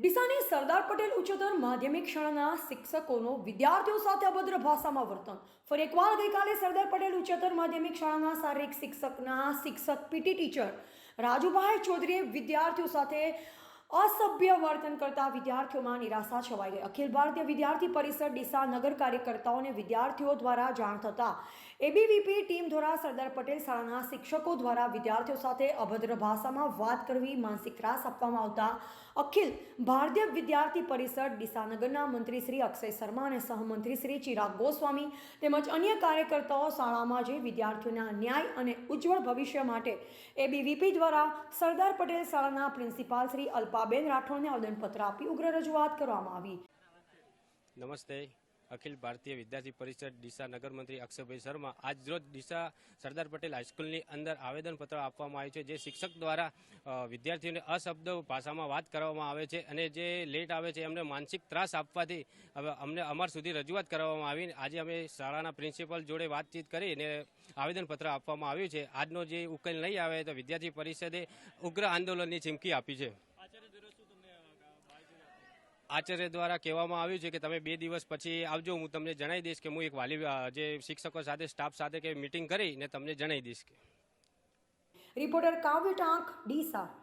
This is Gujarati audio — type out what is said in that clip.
ડીસાની સરદાર પટેલ ઉચ્ચતર માધ્યમિક શાળાના શિક્ષકોનો વિદ્યાર્થીઓ સાથે અભદ્ર ભાષામાં વર્તન. ફરી એકવાર ગઈકાલે સરદાર પટેલ ઉચ્ચતર માધ્યમિક શાળાના શારીરિક શિક્ષકના શિક્ષક પીટી ટીચર રાજુભાઈ ચૌધરીએ વિદ્યાર્થીઓ સાથે અસભ્ય વર્તન કરતા વિદ્યાર્થીઓમાં નિરાશા છવાઈ ગઈ. અખિલ ભારતીય વિદ્યાર્થી પરિષદ ડીસા નગર કાર્યકર્તાઓને વિદ્યાર્થીઓ દ્વારા જાણ થતાં એબીવીપી ટીમ દ્વારા સરદાર પટેલ શાળાના શિક્ષકો દ્વારા વિદ્યાર્થીઓ સાથે અભદ્ર ભાષામાં વાત કરવી માનસિક ત્રાસ આપવામાં આવતા અખિલ ભારતીય વિદ્યાર્થી પરિષદ ડીસા નગરના મંત્રી શ્રી અક્ષય શર્મા અને સહમંત્રી શ્રી ચિરાગ ગોસ્વામી તેમજ અન્ય કાર્યકર્તાઓ શાળામાં જઈ વિદ્યાર્થીઓના ન્યાય અને ઉજ્જવળ ભવિષ્ય માટે એબીવીપી દ્વારા સરદાર પટેલ શાળાના પ્રિન્સિપાલ શ્રી અલ્પાબેન રાઠોડને આવેદનપત્ર આપી ઉગ્ર રજૂઆત કરવામાં આવી. નમસ્તે. અખિલ ભારતીય વિદ્યાર્થી પરિષદ ડીસા નગર મંત્રી અક્ષયભાઈ શર્મા આજ રોજ ડીસા સરદાર પટેલ હાઈસ્કૂલની અંદર આવેદનપત્ર આપવામાં આવ્યું છે, જે શિક્ષક દ્વારા વિદ્યાર્થીઓને અશબ્દ ભાષામાં વાત કરવામાં આવે છે અને જે લેટ આવે છે એમને માનસિક ત્રાસ આપવાથી હવે અમને અમાર સુધી રજૂઆત કરવામાં આવી આજે અમે શાળાના પ્રિન્સિપલ જોડે વાતચીત કરી અને આવેદનપત્ર આપવામાં આવ્યું છે. આજનો જે ઉકેલ નહીં આવે તો વિદ્યાર્થી પરિષદે ઉગ્ર આંદોલનની ચીમકી આપી છે. આચાર્ય દ્વારા કહેવામાં આવ્યું છે કે તમે બે દિવસ પછી આવજો, હું તમને જણાવી દઈશ કે હું એક વાલી જે શિક્ષકો સાથે, સ્ટાફ સાથે કે મીટિંગ કરીને તમને જણાવી દઈશ કે. રિપોર્ટર કાવ્ય ટાંક, ડીસા.